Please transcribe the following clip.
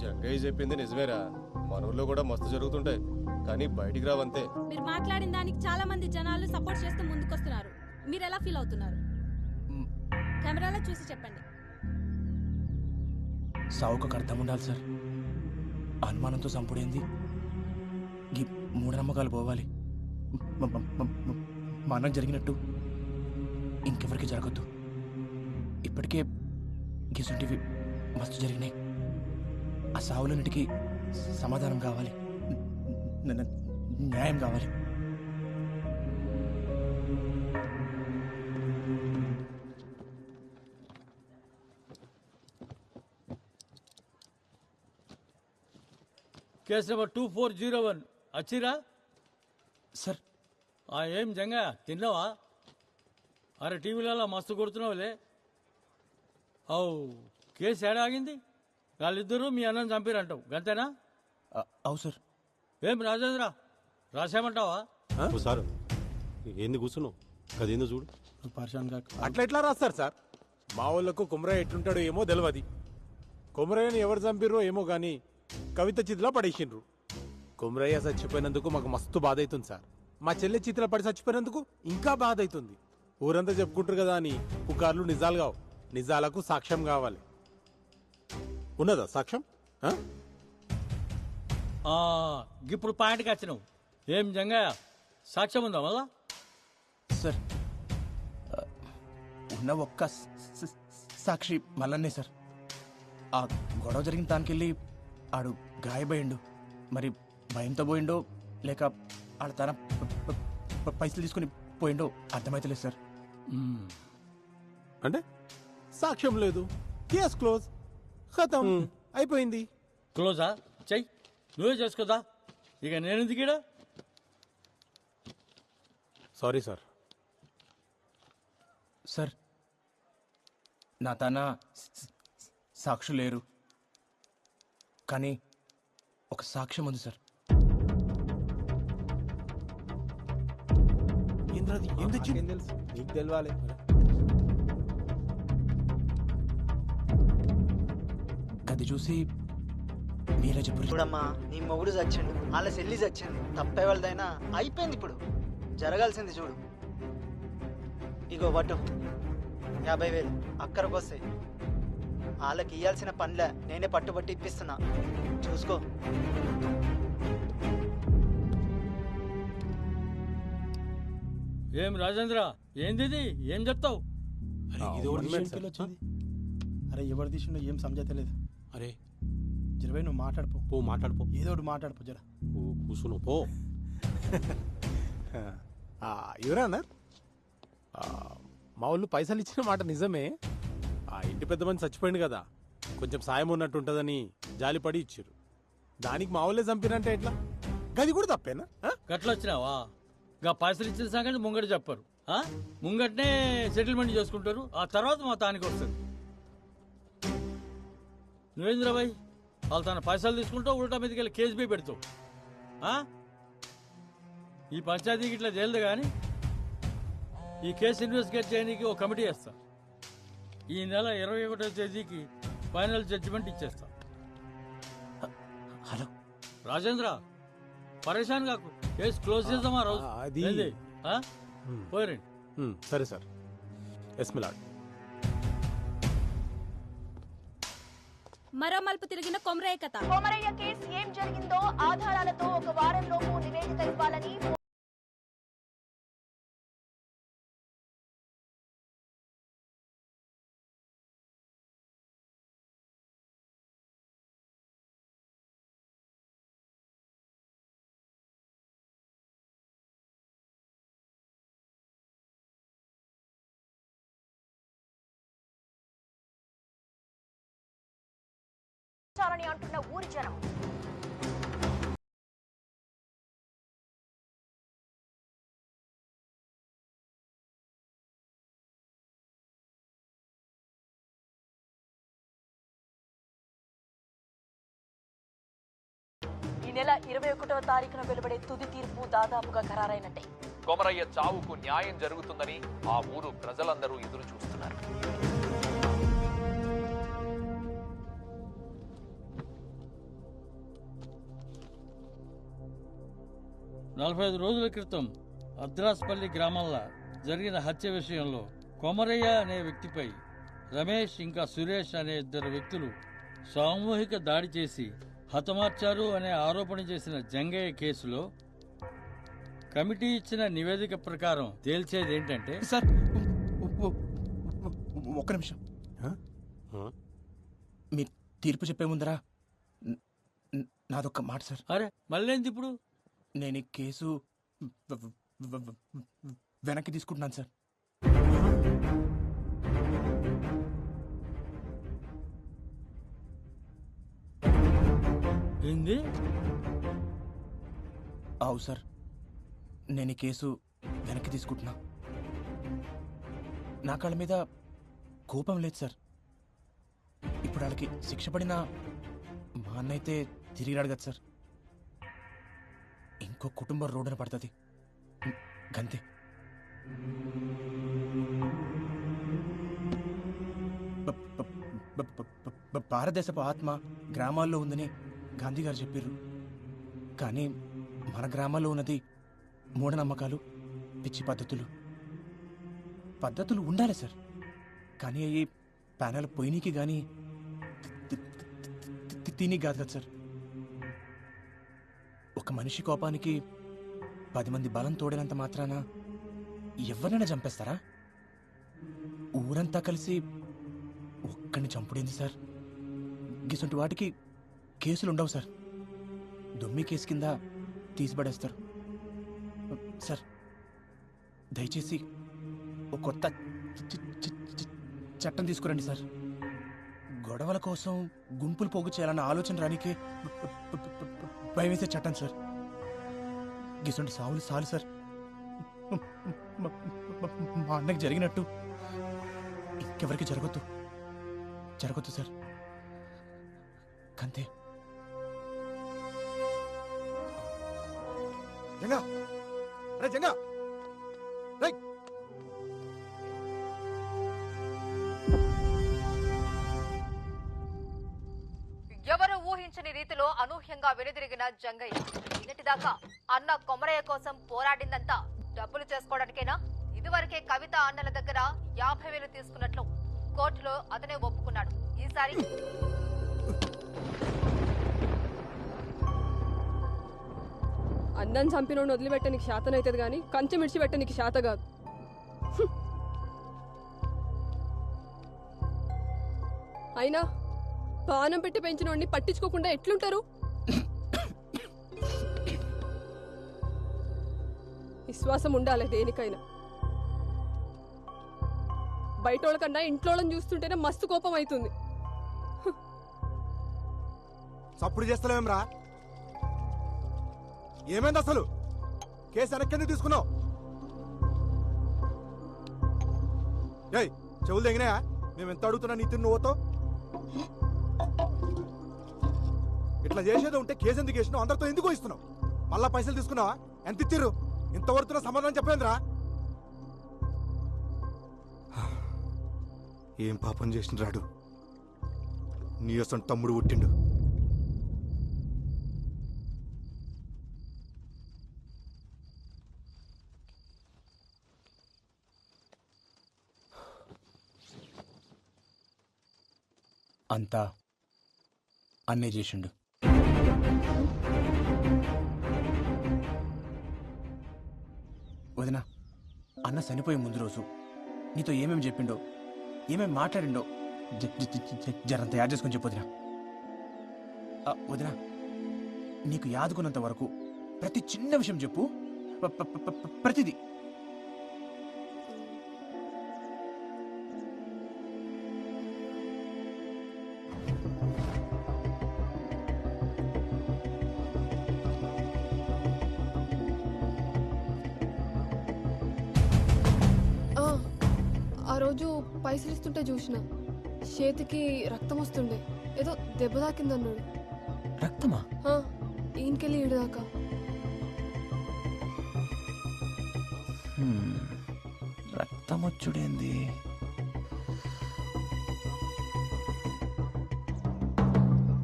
జగ్గయ్య చెప్పింది నిజమేరా. మన ఊర్లో కూడా మస్తు జరుగుతుంటాయి. కానీ బయటికి రావంతే. మీరు మాట్లాడిన దానికి చాలా మంది జనాలు సపోర్ట్ చేస్తూ ముందుకొస్తున్నారు. మీరు ఎలా ఫీల్ అవుతున్నారు? కెమెరాలో చూసి చెప్పండి. సావుకు అర్థం ఉండాలి సార్. అనుమానంతో చంపుడేంది ఈ మూఢనమ్మకాలు పోవాలి. మనం జరిగినట్టు ఇంకెవరికి జరగద్దు. ఇప్పటికే గిసుంటివి మస్తు జరిగినాయి. ఆ సావులన్నిటికీ సమాధానం కావాలి. న్యాయం కావాలి. Case number two four zero one. వచ్చిరా సార్. ఆ ఏం జంగా? తిన్నావా? అరే టీవీలలో మస్తు కొడుతున్నావులే. అవు కేసు ఏడా ఆగింది వాళ్ళిద్దరూ మీ అన్నం చంపిరంటావు. గంతేనా? అవు సార్. ఏం రాజేంద్ర? రాసేమంటావా సార్ ఏంది కూర్చున్నావు? అదేందో చూడు. పరిశాన్ కాక. అట్లా ఎట్లా రాస్తారు సార్? మా వాళ్ళకు కుమరయ్య ఎట్లుంటాడో ఏమో తెలియదు కుమరయ్యని ఎవరు చంపిర్రో ఏమో గాని కవిత చితిలో పడేసిండ్రు. కుమరయ్య చచ్చిపోయినందుకు మాకు మస్తు బాధ అవుతుంది సార్. మా చెల్లె చితిలో పడి చచ్చిపోయినందుకు ఇంకా బాధ అవుతుంది ఊరంతా చెప్పుకుంటారు కదా అని పుకార్లు నిజాలు కావు. నిజాలకు సాక్ష్యం కావాలి. ఉన్నదా సాక్ష్యం? ఆ? ఆ, ఇప్పుడు పాయింట్కి వచ్చినావు. ఏం జంగయ్య సాక్ష్యం ఉందా మళ్ళా? సార్ ఆ, ఉన్న ఒక్క స- స- సాక్షి మల్లన్నే సార్. ఆ గొడవ జరిగిన దానికెళ్ళి ఆడు గాయపోయిండు మరి భయంతో పోయిండో లేక ఆడ తన ప- ప- ప- పైసలు తీసుకుని పోయిండో అర్థమైతలేదు సార్. అంటే? సాక్ష్యం లేదు. Case close. ఖతం. అయిపోయింది. క్లోజా? చెయ్యి నువ్వే చేసుకోదా? ఇక నేను ఎందుకీడా సారీ సార్. సార్ నా తన స- స- సాక్షులు లేరు. కానీ ఒక సాక్ష్యం ఉంది సార్. ఏంద్రది ఏం తెచ్చింది నీకు తెలవాలి గది చూసి మీరే చెప్పారు చూడమ్మా నీ మొగుడు చచ్చిండు. వాళ్ళ చెల్లి చచ్చింది. తప్పే వాళ్ళదైనా. అయిపోయింది ఇప్పుడు. జరగాల్సింది చూడు. ఇగో పట్టు యాభై వేలు. అక్కడికి వస్తాయి. వాళ్ళకి ఇయ్యాల్సిన పనిలే నేనే పట్టుబట్టి ఇప్పిస్తున్నా. చూసుకో. ఏం రాజేంద్ర? ఏంది ఇది? ఏం చెప్తావు? ఇది వెళ్ళి వచ్చింది అరే ఎవరు తీసిండో ఏం సమజైతలేదు అరే జరవై నువ్వు మాట్లాడిపో పో మాట్లాడుపో ఏదో ఒకటి మాట్లాడిపో జర. ఓ కూర్చున్నావు పో. ఎవరన్నా మా వాళ్ళు పైసలు ఇచ్చిన మాట నిజమే. ఆ ఇంటి పెద్ద మంది చచ్చిపోయింది కదా. కొంచెం సాయం ఉన్నట్టు ఉంటుందని జాలిపడి ఇచ్చారు. దానికి మా వాళ్ళే చంపినంటే ఎట్లా? గది కూడా తప్పేనా? గట్ల వచ్చినావా గా పైసలు ఇచ్చిన సంగతి ముంగట చెప్పరు. ఆ? ముంగటనే సెటిల్మెంట్ చేసుకుంటారు. ఆ తర్వాత మా తానికి వస్తుంది. నువ్వేంద్ర భాయ్ వాళ్ళు తన పైసలు తీసుకుంటావు ఉల్టా మీదకి వెళ్ళి కేసు బీ పెడతావు? ఈ పంచాయతీకి ఇట్లా తేలదు కానీ ఈ కేసు ఇన్వెస్టిగేట్ చేయడానికి ఒక కమిటీ వేస్తా. ఈ నెల ఇరవై ఒకటో తేదీకి ఫైనల్ జడ్జిమెంట్ ఇచ్చేస్తా. హలో. రాజేంద్ర పరేషాన్ కాకు. కేసు క్లోజ్ చేద్దామా రోజు? అది- హ్మ్, సరే సార్. Yes my lord. మరో మలుపు తిరిగిన కొమరయ్య కథ. కొమరయ్య కేసు ఏం జరిగిందో ఆధారాలతో ఒక వారంలోపు చాలని అంటున్న ఊరి జనం. ఈ నెల ఇరవై ఒకటవ తారీఖున వెలువడే తుది తీర్పు దాదాపుగా ఖరారైనట్టే. కొమరయ్య చావుకు న్యాయం జరుగుతుందని ఆ ఊరు ప్రజలందరూ ఎదురు చూస్తున్నారు నలభై ఐదు రోజుల క్రితం అద్రాస్పల్లి గ్రామంలో జరిగిన హత్య విషయంలో కొమరయ్య అనే వ్యక్తిపై రమేష్ ఇంకా సురేష్ అనే ఇద్దరు వ్యక్తులు సామూహిక దాడి చేసి హతమార్చారు అనే ఆరోపణ చేసిన జంగయ్య కేసులో కమిటీ ఇచ్చిన నివేదిక ప్రకారం తేల్చేది ఏంటంటే సార్ ఒక్క నిమిషం? మీరు తీర్పు చెప్పే ముందరా? నాదొక్క మాట సార్. అరే మళ్ళేంది ఇప్పుడు? నేను ఈ కేసు వెనక్కి తీసుకుంటున్నాను సార్. ఏంది? అవు సార్. నేను ఈ కేసు వెనక్కి తీసుకుంటున్నా. నా కాళ్ళ మీద కోపం లేదు సార్. ఇప్పుడు వాళ్ళకి శిక్ష పడినా మా అన్న అయితే తిరిగి అడగదు సార్. ఇంకో కుటుంబం రోడ్డున పడుతుంది గంతే భారతదేశపు ఆత్మ గ్రామాల్లో ఉందని గాంధీ గారు చెప్పారు కానీ మన గ్రామాల్లో ఉన్నది మూఢనమ్మకాలు పిచ్చి పద్ధతులు పద్ధతులు ఉండాలి సార్ కానీ అవి ప్యానల్ పోయినీకి కానీ తిని కాదు కదా సార్ ఒక మనిషి కోపానికి పది మంది బలం తోడినంత మాత్రాన ఎవరినైనా చంపేస్తారా? ఊరంతా కలిసి ఒక్కడిని చంపుడేంది సార్? గిసంటి వాటికి కేసులు ఉండవు సార్. దొమ్మి కేసు కింద తీసిపడేస్తారు. సార్ దయచేసి ఒక కొత్త చట్టం తీసుకురండి సార్. గొడవల కోసం గుంపులు పోగు చేయాలన్న ఆలోచన రానికే భయం వేసే చట్టం సార్. గిసంటి సావులు సాలు సార్. మా- అన్నకి జరిగినట్టు ఇంకెవరికి జరగద్దు. జరగద్దు సార్. కంతే. జంగా! అరే జంగా! ఊహించని రీతిలో అనూహ్యంగా వెనుదిరిగిన జంగయ్య. నిన్నటిదాకా అన్న కొమరయ్య కోసం పోరాడిందంతా డబ్బులు చేసుకోవడానికేనా? ఇదివరకే కవిత అన్నల దగ్గర యాభై వేలు తీసుకున్నట్లు కోర్టులో అతనే ఒప్పుకున్నాడు. ఈసారి అన్నం చంపినోడిని వదిలిపెట్టనికి శాతం కానీ కంచె మిడిచి పెట్టనికి శాత కాదు. అయినా పానం పెట్టి పెంచిన వాడిని పట్టించుకోకుండా ఎట్లుంటారు? విశ్వాసం ఉండాలి దేనికైనా. బయటోళ్ళ కన్నా ఇంట్లోళ్ళని చూస్తుంటేనే మస్తు కోపం అవుతుంది చప్పుడు చేస్తలేమరా ఏమైంది అసలు? కేసు వెనక్కి తీసుకున్నావు? ఏయ్ చెవులు తెగినాయా? మేము ఎంత అడుగుతున్నా నీ నువ్వుతో ఇట్లా చేసేది ఉంటే కేసు ఎందుకు వేసినావు అందరితో ఎందుకు ఇస్తున్నావు మళ్ళా పైసలు తీసుకున్నావా? ఎంత ఇచ్చిర్రు? ఇంతవరకు సమాధానం చెప్పలేదురా ఏం పాపం చేసిన రాడు? నీ అసలు తమ్ముడు పుట్టిండు. అంతా అన్నే చేసిండు. వదినా అన్న చనిపోయే ముందు రోజు నీతో ఏమేమి చెప్పిండో ఏమేమి మాట్లాడిండో జ- జరంత యాడ్ చేసుకొని చెప్పొదినా వదినా. నీకు యాదుకున్నంత వరకు ప్రతి చిన్న విషయం చెప్పు. ప్రతిది ప్రతిదీ. రోజు పైసలు ఇస్తుంటే చూసిన. చేతికి రక్తం వస్తుండే. ఏదో దెబ్బ తాకిందన్నాడు. రక్తమా? ఈయనకెళ్ళి ఈడు దాకా. హ్మ్. రక్తం వచ్చుడేంది